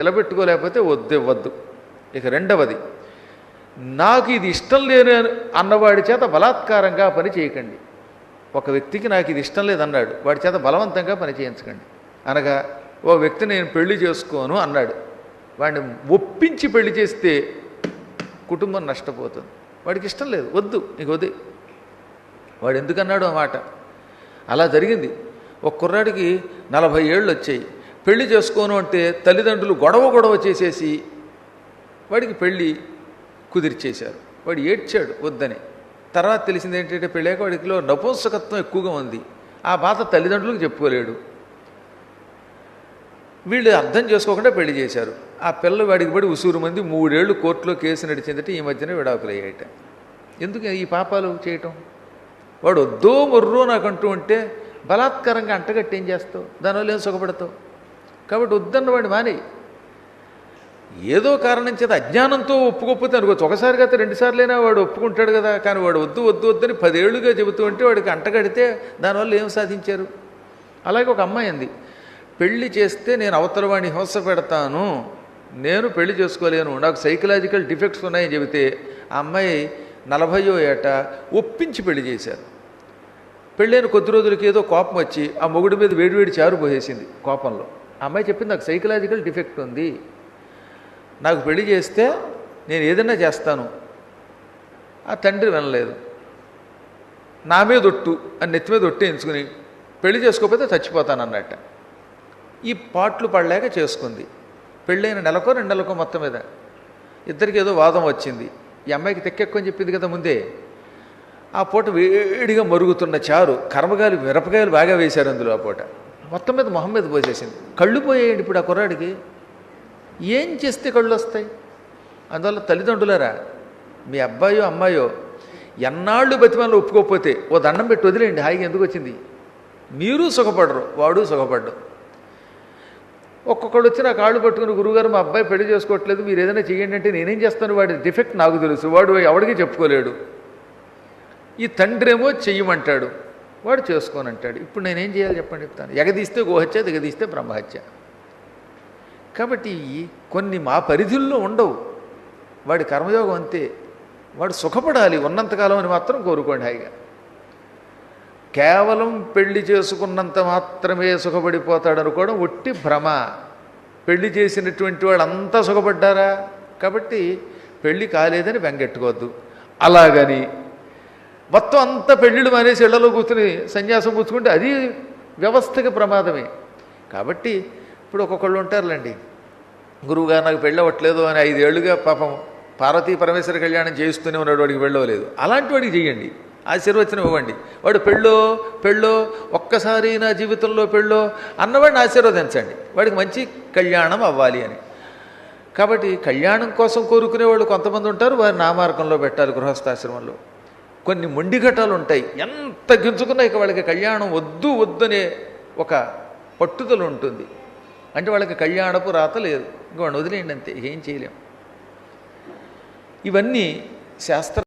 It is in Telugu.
నిలబెట్టుకోలేకపోతే వద్దు వద్దు ఇక రెండవది నాకు ఇది ఇష్టం లేని అన్నవాడి చేత బలాత్కారంగా పని చేయకండి. ఒక వ్యక్తికి నాకు ఇది ఇష్టం లేదన్నాడు వాడి చేత బలవంతంగా పని చేయించకండి. అనగా ఓ వ్యక్తి నేను పెళ్ళి చేసుకోను అన్నాడు. వాడిని ఒప్పించి పెళ్ళి చేస్తే కుటుంబం నష్టపోతుంది. వాడికి ఇష్టం లేదు వద్దు నీకు వద్దు. వాడు ఎందుకన్నాడు ఆ మాట? అలా జరిగింది. ఒక కుర్రాడికి నలభై ఏళ్ళు వచ్చాయి. పెళ్ళి చేసుకోను అంటే తల్లిదండ్రులు గొడవ గొడవ చేసేసి వాడికి పెళ్ళి కుదిర్చేశారు. వాడు ఏడ్చాడు వద్దని. తర్వాత తెలిసింది ఏంటంటే పెళ్ళాక వాడికిలో నపుంసకత్వం ఎక్కువగా ఉంది. ఆ బాధ తల్లిదండ్రులకు చెప్పుకోలేడు. వీళ్ళు అర్థం చేసుకోకుండా పెళ్ళి చేశారు. ఆ పిల్ల వాడికి పడి ఉసూరు మంది మూడేళ్ళు కోర్టులో కేసు నడిచిందంటే ఈ మధ్యన విడాకులు అయ్యాయట. ఎందుకు ఈ పాపాలు చేయటం? వాడు వద్దో మొర్రో నాకంటూ ఉంటే బలాత్కారంగా అంటగట్టి ఏం చేస్తావు? దానివల్ల ఏం సుఖపడతావు? కాబట్టి వద్దన్న వాడిని మాని. ఏదో కారణం చేత అజ్ఞానంతో ఒప్పుకోకపోతే అనుకోవచ్చు ఒకసారి కదా రెండుసార్లైనా వాడు ఒప్పుకుంటాడు కదా కానీ వాడు వద్దు వద్దు వద్దని పదేళ్ళుగా చెబుతూ ఉంటే వాడికి అంటగడితే దానివల్ల ఏం సాధించారు? అలాగే ఒక అమ్మాయి అంది పెళ్ళి చేస్తే నేను అవతల వాడిని హింస పెడతాను నేను పెళ్ళి చేసుకోలేను నాకు సైకలాజికల్ డిఫెక్ట్స్ ఉన్నాయని చెబితే ఆ అమ్మాయి నలభయో ఏట ఒప్పించి పెళ్ళి చేశారు. పెళ్ళైన కొద్ది రోజులకి ఏదో కోపం వచ్చి ఆ మొగుడి మీద వేడివేడి చారు పోసేసింది కోపంలో. అమ్మాయి చెప్పింది నాకు సైకలాజికల్ డిఫెక్ట్ ఉంది. నాకు పెళ్ళి చేస్తే నేను ఏదైనా చేస్తాను. ఆ తండ్రి వినలేదు. నా మీద ఒట్టు అని నెత్తి మీద ఒట్టు ఎంచుకుని పెళ్ళి చేసుకోకపోతే చచ్చిపోతాను అన్నట్ట ఈ పాటలు పడలేక చేసుకుంది. పెళ్ళైన నెలకో రెండు నెలకో మొత్తం మీద. ఇద్దరికి ఏదో వాదం వచ్చింది. ఈ అమ్మాయికి తెక్కెక్కుని చెప్పింది కదా ముందే. ఆ పూట వేడిగా మరుగుతున్న చారు కర్మగాయలు మిరపకాయలు బాగా వేశారు అందులో ఆ పూట. మొత్తం మీద మొహం మీద పోసేసింది. కళ్ళు పోయేయండి ఇప్పుడు ఆ కుర్రాడికి. ఏం చేస్తే కళ్ళు వస్తాయి? అందువల్ల తల్లిదండ్రులరా మీ అబ్బాయో అమ్మాయో ఎన్నాళ్ళు బతిమాలను ఒప్పుకోకపోతే ఓ దండం పెట్టి వదిలేయండి హాయిగా ఎందుకు వచ్చింది? మీరు సుఖపడరు వాడు సుఖపడ్డు. ఒక్కొక్కడు వచ్చి నా కాళ్ళు పట్టుకుని గురుగారు మా అబ్బాయి పెళ్ళి చేసుకోవట్లేదు మీరు ఏదైనా చేయండి అంటే నేనేం చేస్తాను? వాడి డిఫెక్ట్ నాకు తెలుసు వాడు ఎవడికి చెప్పుకోలేడు. ఈ తండ్రి ఏమో చెయ్యమంటాడు. వాడు చేసుకోనంటాడు ఇప్పుడు నేనేం చేయాలి చెప్పండి చెప్తాను. ఎగదీస్తే గోహత్య దిగదీస్తే బ్రహ్మహత్య. కాబట్టి కొన్ని మా పరిధుల్లో ఉండవు. వాడి కర్మయోగం అంతే. వాడు సుఖపడాలి ఉన్నంతకాలం అని మాత్రం కోరుకోండి హాయిగా. కేవలం పెళ్ళి చేసుకున్నంత మాత్రమే సుఖపడిపోతాడు అనుకోవడం ఒట్టి భ్రమ. పెళ్ళి చేసినటువంటి వాడు అంతా సుఖపడ్డారా? కాబట్టి పెళ్ళి కాలేదని బెంగెట్టుకోవద్దు అలాగని మొత్తం అంతా పెళ్ళిళ్ళు మానేసి ఇళ్ళలో కూర్చుని సన్యాసం కూర్చుకుంటే అది వ్యవస్థకి ప్రమాదమే. కాబట్టి ఇప్పుడు ఒక్కొక్కళ్ళు ఉంటారులేండి. గురువుగారు నాకు పెళ్ళి అవ్వట్లేదు అని ఐదేళ్ళుగా పాపం పార్వతీ పరమేశ్వర కళ్యాణం చేయిస్తూనే ఉన్నాడు వాడికి వెళ్ళవలేదు అలాంటి వాడికి చెయ్యండి ఆశీర్వచనం ఇవ్వండి. వాడు పెళ్ళో పెళ్ళో ఒక్కసారి నా జీవితంలో పెళ్ళో అన్నవాడిని ఆశీర్వదించండి. వాడికి మంచి కళ్యాణం అవ్వాలి అని. కాబట్టి కళ్యాణం కోసం కోరుకునే వాళ్ళు కొంతమంది ఉంటారు వారి నామార్గంలో పెట్టాలి గృహస్థాశ్రమంలో. కొన్ని మొండిఘటాలు ఉంటాయి ఎంత గింజుకున్నా ఇక వాళ్ళకి కళ్యాణం వద్దు వద్దనే ఒక పట్టుదల ఉంటుంది అంటే వాళ్ళకి కళ్యాణపు రాత లేదు. ఇంక వాడిని వదిలేయండి అంతే ఏం చేయలేం. ఇవన్నీ శాస్త్ర